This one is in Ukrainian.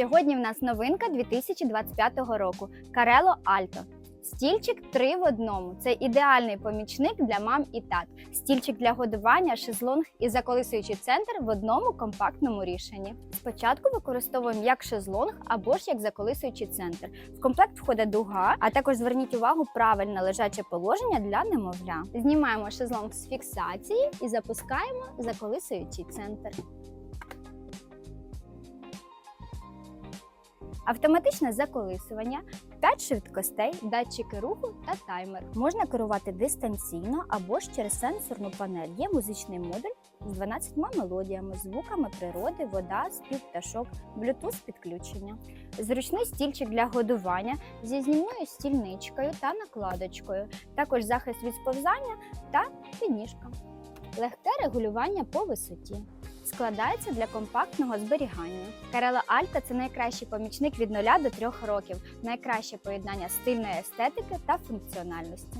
Сьогодні в нас новинка 2025 року Карело Альто. Стільчик 3 в одному. Це ідеальний помічник для мам і тат. Стільчик для годування, шезлонг і заколисуючий центр в одному компактному рішенні. Спочатку використовуємо як шезлонг або ж як заколисуючий центр. В комплект входить дуга, а також зверніть увагу правильне лежаче положення для немовля. Знімаємо шезлонг з фіксації і запускаємо заколисуючий центр. Автоматичне заколисування, 5 швидкостей, датчики руху та таймер. Можна керувати дистанційно або ж через сенсорну панель. Є музичний модуль з 12 мелодіями, звуками природи, вода, спів пташок, Bluetooth підключення. Зручний стільчик для годування зі знімною стільничкою та накладочкою, також захист від сповзання та підніжка. Легке регулювання по висоті. Складається для компактного зберігання. Карело Альта це найкращий помічник від 0 до 3 років, найкраще поєднання стильної естетики та функціональності.